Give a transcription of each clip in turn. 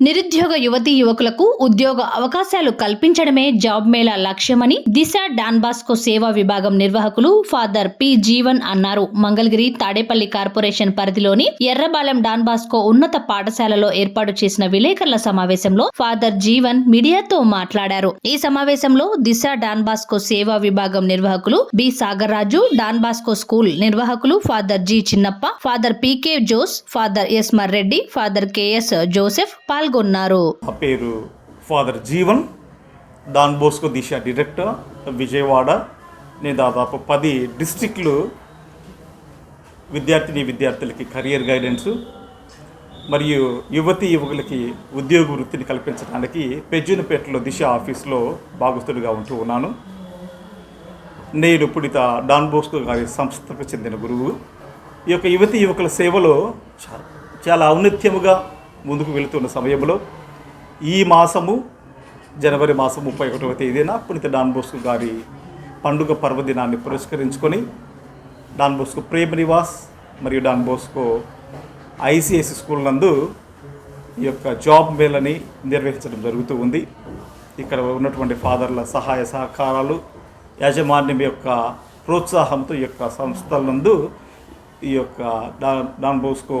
నిరుద్యోగ యువతీ యువకులకు ఉద్యోగ అవకాశాలు కల్పించడమే జాబ్ మేళా లక్ష్యమని దిశ డాన్బాస్కో సేవా విభాగం నిర్వాహకులు ఫాదర్ పి జీవన్ అన్నారు. మంగళగిరి తాడేపల్లి కార్పొరేషన్ పరిధిలోని ఎర్రబాలెం డాన్బాస్కో ఉన్నత పాఠశాలలో ఏర్పాటు చేసిన విలేకరుల సమావేశంలో ఫాదర్ జీవన్ మీడియాతో మాట్లాడారు. ఈ సమావేశంలో దిశ డాన్బాస్కో సేవా విభాగం నిర్వాహకులు B Sagarraju Don Bosco school నిర్వాహకులు father G Chinnappa father PK Jose father S Marreddy father KS Joseph పాల్గొన్నారు. నా పేరు father Jeevan Don Bosco Disha director Vijayawada. నేను దాదాపు పది డిస్ట్రిక్ట్లు విద్యార్థిని విద్యార్థులకి కెరియర్ గైడెన్స్ మరియు యువతి యువకులకి ఉద్యోగ వృత్తిని కల్పించడానికి పెజ్జునపేటలో దిశ ఆఫీస్లో భాగస్థుడిగా ఉంటూ ఉన్నాను. నేను పుడిత డాన్ బోస్కో గారి సంస్థకు చెందిన గురువు. ఈ యొక్క యువతి యువకుల సేవలో చాలా ఔన్నత్యముగా ముందుకు వెళుతున్న సమయంలో ఈ మాసము జనవరి మాసం ముప్పై ఒకటవ తేదీన పునీత డాన్బోస్కు గారి పండుగ పర్వదినాన్ని పురస్కరించుకొని డాన్ బోస్కో ప్రేమ నివాస్ మరియు డాన్ బోస్కో ఐసిఎస్సి స్కూల్ నందు ఈ యొక్క జాబ్ మేళని నిర్వహించడం జరుగుతూ ఉంది. ఇక్కడ ఉన్నటువంటి ఫాదర్ల సహాయ సహకారాలు యాజమాన్యం యొక్క ప్రోత్సాహంతో ఈ యొక్క సంస్థల నందు ఈ యొక్క డా- డాన్ బోస్కో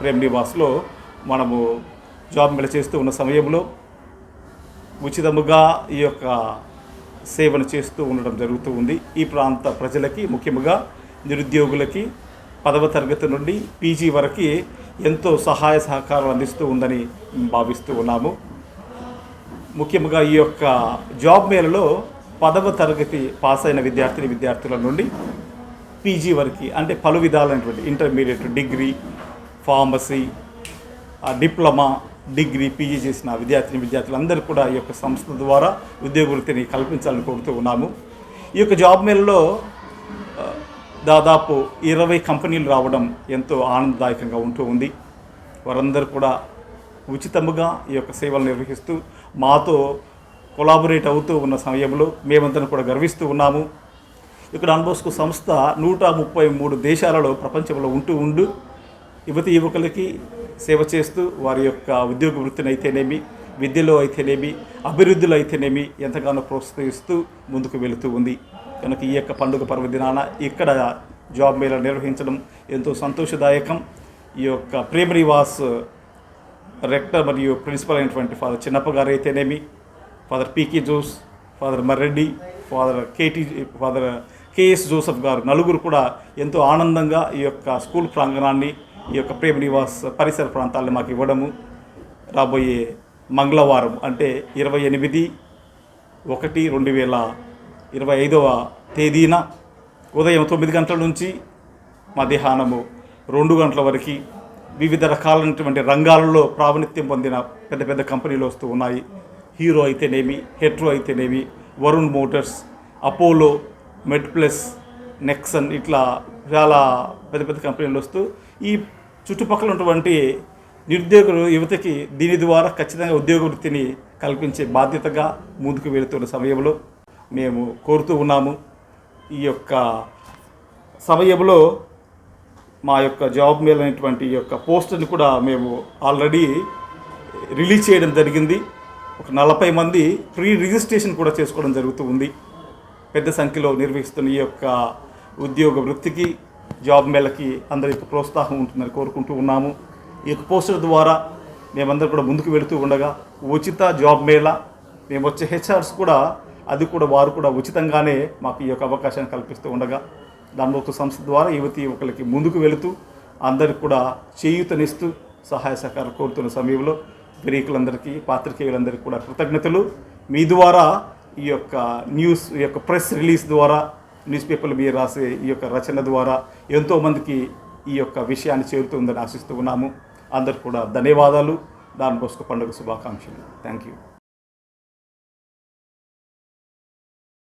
ప్రేమ్ నివాస్లో మనము జాబ్ మేళ చేస్తూ ఉన్న సమయంలో ఉచితముగా ఈ యొక్క సేవను చేస్తూ ఉండడం జరుగుతూ ఉంది. ఈ ప్రాంత ప్రజలకి ముఖ్యంగా నిరుద్యోగులకి పదవ తరగతి నుండి పీజీ వరకు ఎంతో సహాయ సహకారం అందిస్తూ ఉందని భావిస్తూ ఉన్నాము. ముఖ్యంగా ఈ యొక్క జాబ్ మేళలో పదవ తరగతి పాస్ అయిన విద్యార్థిని విద్యార్థుల నుండి పీజీ వరకు అంటే పలు విధాలైనటువంటి intermediate degree pharmacy diploma degree PG చేసిన విద్యార్థిని విద్యార్థులందరూ కూడా ఈ యొక్క సంస్థ ద్వారా ఉద్యోగ వృత్తిని కల్పించాలని కోరుతూ ఉన్నాము. ఈ యొక్క జాబ్ మేళలో దాదాపు ఇరవై కంపెనీలు రావడం ఎంతో ఆనందదాయకంగా ఉంటూ ఉంది. వారందరూ కూడా ఉచితముగా ఈ యొక్క సేవలు నిర్వహిస్తూ మాతో కొలాబొరేట్ అవుతూ ఉన్న సమయంలో మేమంతా కూడా గర్విస్తూ ఉన్నాము. ఇక్కడ అన్బోస్కో సంస్థ నూట ముప్పై మూడు దేశాలలో ప్రపంచంలో ఉంటూ ఉండు యువతి యువకులకి సేవ చేస్తూ వారి యొక్క ఉద్యోగ వృత్తిని అయితేనేమి విద్యలో అయితేనేమి అభివృద్ధిలో అయితేనేమి ఎంతగానో ప్రోత్సహిస్తూ ముందుకు వెళుతూ ఉంది. కనుక ఈ యొక్క పండుగ పర్వదినాన ఇక్కడ జాబ్ మేళ నిర్వహించడం ఎంతో సంతోషదాయకం. ఈ యొక్క ప్రేమ నివాస్ రెక్టర్ మరియు ప్రిన్సిపల్ అయినటువంటి ఫాదర్ చిన్నప్ప గారు అయితేనేమి father PK Jose father Marreddy father KT father KS Joseph గారు నలుగురు కూడా ఎంతో ఆనందంగా ఈ యొక్క స్కూల్ ప్రాంగణాన్ని ఈ యొక్క ప్రేమ నివాస్ పరిసర ప్రాంతాలను మాకు ఇవ్వడము రాబోయే మంగళవారం అంటే ఇరవై ఎనిమిది ఒకటి రెండు వేల ఇరవై ఐదవ తేదీన ఉదయం తొమ్మిది గంటల నుంచి మధ్యాహ్నము రెండు గంటల వరకు వివిధ రకాలైనటువంటి రంగాలలో ప్రావీణ్యం పొందిన పెద్ద పెద్ద కంపెనీలు వస్తూ ఉన్నాయి. హీరో అయితేనేమి హెట్రో అయితేనేమి Varun Motors Apollo Med Plus Nexon ఇట్లా చాలా పెద్ద పెద్ద కంపెనీలు వస్తూ ఈ చుట్టుపక్కల ఉన్నటువంటి నిరుద్యోగులు యువతకి దీని ద్వారా ఖచ్చితంగా ఉద్యోగ వృత్తిని కల్పించే బాధ్యతగా ముందుకు వెళుతున్న సమయంలో మేము కోరుతూ ఉన్నాము. ఈ యొక్క సమయంలో మా యొక్క జాబ్ మేల్ అనేటువంటి ఈ యొక్క పోస్టుని కూడా మేము ఆల్రెడీ రిలీజ్ చేయడం జరిగింది. ఒక నలభై మంది ప్రీ రిజిస్ట్రేషన్ కూడా చేసుకోవడం జరుగుతూ ఉంది. పెద్ద సంఖ్యలో నిర్వహిస్తున్న ఈ యొక్క ఉద్యోగ వృత్తికి జాబ్ మేళకి అందరి ప్రోత్సాహం ఉంటుందని కోరుకుంటూ ఉన్నాము. ఈ యొక్క పోస్టర్ ద్వారా మేమందరం కూడా ముందుకు వెళుతూ ఉండగా ఉచిత జాబ్ మేళ మేము వచ్చే హెచ్ఆర్స్ కూడా అది కూడా వారు కూడా ఉచితంగానే మాకు ఈ యొక్క అవకాశాన్ని కల్పిస్తూ ఉండగా దాని ఒక సంస్థ ద్వారా యువతి యువకులకి ముందుకు వెళుతూ అందరికి కూడా చేయూతనిస్తూ సహాయ సహకారం కోరుతున్న సమయంలో గ్రీకులందరికీ పాత్రికేయులందరికీ కూడా కృతజ్ఞతలు. మీ ద్వారా ఈ యొక్క న్యూస్ ఈ యొక్క ప్రెస్ రిలీజ్ ద్వారా న్యూస్ పేపర్లు మీరు రాసే ఈ యొక్క రచన ద్వారా ఎంతోమందికి ఈ యొక్క విషయాన్ని చేరుతుందని ఆశిస్తూ ఉన్నాము. అందరు కూడా ధన్యవాదాలు. దాని కోసం పండుగ శుభాకాంక్షలు. Thank you